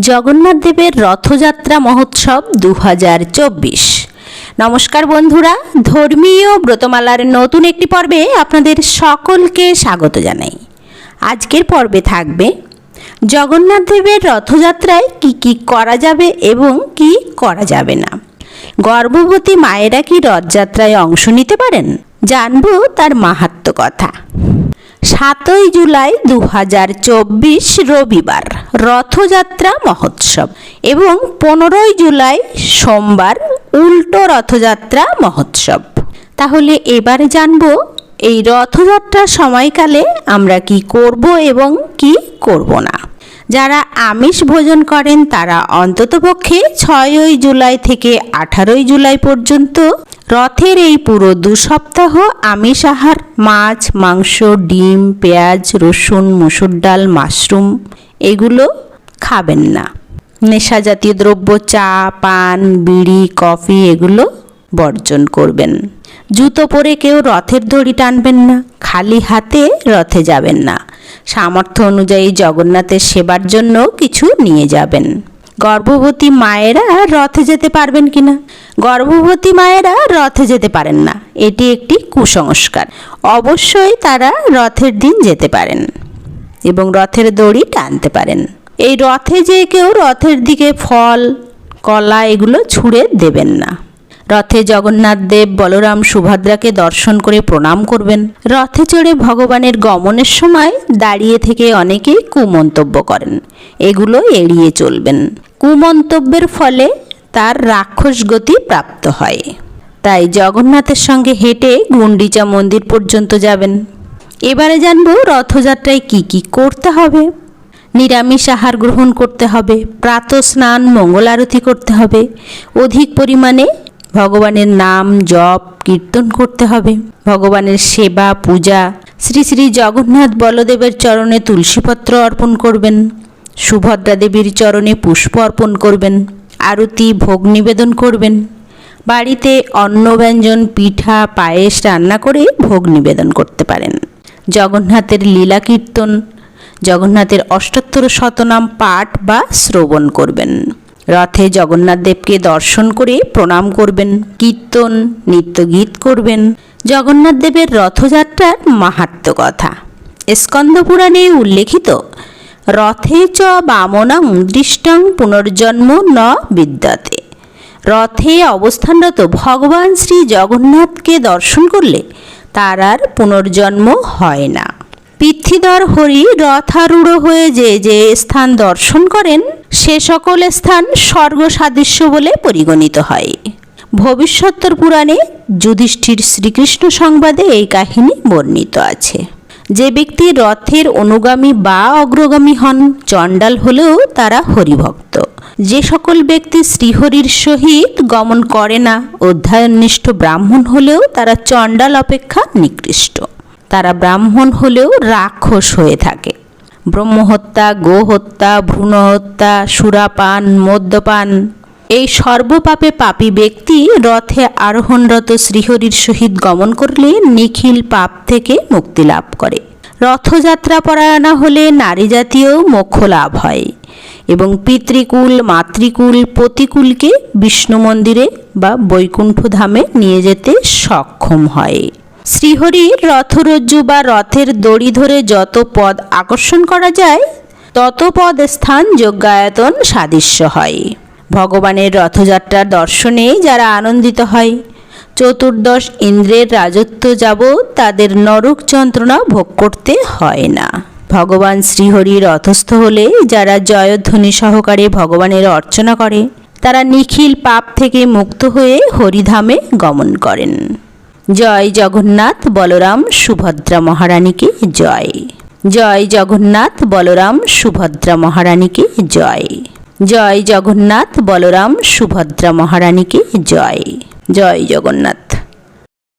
জগন্নাথ দেবের রথযাত্রা মহোৎসব দু হাজার চব্বিশ। নমস্কার বন্ধুরা, ধর্মীয় ব্রতমালার নতুন একটি পর্বে আপনাদের সকলকে স্বাগত জানাই। আজকের পর্বে থাকবে, জগন্নাথ দেবের রথযাত্রায় কি কি করা যাবে এবং কি করা যাবে না। গর্ভবতী মায়েরা কি রথযাত্রায় অংশ নিতে পারেন? জানব তার মাহাত্ম কথা। সাতই জুলাই দু হাজার চব্বিশ রবিবার রথযাত্রা মহোৎসব এবং পনেরোই জুলাই সোমবার উল্টো রথযাত্রা মহোৎসব। তাহলে এবার জানব এই রথযাত্রার সময়কালে আমরা কি করব এবং কি করব না। যারা আমিষ ভোজন করেন, তারা অন্ততপক্ষে ছয়ই জুলাই থেকে আঠারোই জুলাই পর্যন্ত রথের এই পুরো দু সপ্তাহ আমিষ আহার, মাছ, মাংস, ডিম, পেঁয়াজ, রসুন, মুসুর ডাল, মাশরুম এগুলো খাবেন না। নেশা জাতীয় দ্রব্য, চা, পান, বিড়ি, কফি এগুলো বর্জন করবেন। জুতো পরে কেউ রথের দড়ি টানবেন না, খালি হাতে রথে যাবেন না। সামর্থ্য অনুযায়ী জগন্নাথের সেবার জন্য কিছু নিয়ে যাবেন। গর্ভবতী মায়েরা রথে যেতে পারবেন কিনা? গর্ভবতী মায়েরা রথে যেতে পারেন না, এটি একটি কুসংস্কার। অবশ্যই তারা রথের দিন যেতে পারেন এবং রথের দড়ি টানতে পারেন। এই রথে যে কেউ রথের দিকে ফল, কলা এগুলো ছুঁড়ে দেবেন না। রথে জগন্নাথ দেব, বলরাম, সুভদ্রাকে দর্শন করে প্রণাম করবেন। রথে চড়ে ভগবানের গমনের সময় দাঁড়িয়ে থেকে অনেকেই কুমন্তব্য করেন। এগুলো এড়িয়ে চলবেন। কুমন্তব্যের ফলে তার রাক্ষস গতি প্রাপ্ত হয়। তাই জগন্নাথের সঙ্গে হেঁটে গুন্ডিচা মন্দির পর্যন্ত যাবেন। এবারে জানব রথযাত্রায় কি কি করতে হবে। নিরামিষ আহার গ্রহণ করতে হবে প্রাত স্নান মঙ্গল আরতি করতে হবে। অধিক পরিমাণে ভগবানের নাম জপ, কীর্তন করতে হবে। ভগবানের সেবা, পূজা, শ্রী শ্রী জগন্নাথ বলদেবের চরণে তুলসীপত্র অর্পণ করবেন। সুভদ্রা দেবীর চরণে পুষ্প অর্পণ করবেন। আরতি, ভোগ নিবেদন করবেন। বাড়িতে অন্ন, ব্যঞ্জন, পিঠা, পায়েস রান্না করে ভোগ নিবেদন করতে পারেন। জগন্নাথের লীলা কীর্তন, জগন্নাথের অষ্টোত্তর শতনাম পাঠ বা শ্রবণ করবেন। রথে জগন্নাথ দেবকে দর্শন করে প্রণাম করবেন, কীর্তন, নিত্যগীত করবেন। জগন্নাথ দেবের রথযাত্রার মাহাত্ম কথা। স্কন্দ পুরাণে উল্লেখিত, রথে চ বামনাং দৃষ্টাং পুনর্জন্ম ন বিদ্যাতে। রথে অবস্থানরত ভগবান শ্রী জগন্নাথকে দর্শন করলে তার আর পুনর্জন্ম হয় না। পিতৃধর হরি রথারূঢ় হয়ে যে যে স্থান দর্শন করেন, সে সকল স্থান স্বর্গ সাদৃশ্য বলে পরিগণিত হয়। ভবিষ্যত্তর পুরাণে যুধিষ্ঠির শ্রীকৃষ্ণ সংবাদে এই কাহিনী বর্ণিত আছে। যে ব্যক্তি রথের অনুগামী বা অগ্রগামী হন, চণ্ডাল হলেও তারা হরিভক্ত। যে সকল ব্যক্তি শ্রীহরির সহিত গমন করে না, অধ্যয়ননিষ্ঠ ব্রাহ্মণ হলেও তারা চণ্ডাল অপেক্ষা নিকৃষ্ট। ব্রাহ্মণ হলেও রাক্ষস হয়ে থাকে। ব্রহ্মহত্যা, গোহত্যা ভ্রূণ হত্যা সুরাপান, মদ্যপান, এই সর্বপাপে পাপী ব্যক্তি রথে আরোহণরত শ্রীহরির সহিত গমন করলে নিখিল পাপ থেকে মুক্তি লাভ করে। রথযাত্রা পরায়ণা হলে নারী জাতীয় মোক্ষ লাভ হয় এবং পিতৃকুল, মাতৃকুল প্রতিকুলকে বিষ্ণু মন্দিরে বা বৈকুণ্ঠ ধামে নিয়ে যেতে সক্ষম হয়। শ্রীহরির রথরজ্জু বা রথের দড়ি ধরে যত পদ আকর্ষণ করা যায়, তত পদ স্থান যজ্ঞায়তন সাদৃশ্য হয়। ভগবানের রথযাত্রার দর্শনে যারা আনন্দিত হয়, চতুর্দশ ইন্দ্রের রাজত্ব যাব তাদের নরক যন্ত্রণা ভোগ করতে হয় না। ভগবান শ্রীহরি রথস্থ হলে যারা জয়ধ্বনি সহকারে ভগবানের অর্চনা করে, তারা নিখিল পাপ থেকে মুক্ত হয়ে হরিধামে গমন করেন। জয় জগন্নাথ বলরাম সুভদ্রা মহারানীকে জয়। জয় জগন্নাথ বলরাম সুভদ্রা মহারানীকে জয়। জয় জগন্নাথ বলরাম সুভদ্রা মহারানীকে জয়। জয় জগন্নাথ।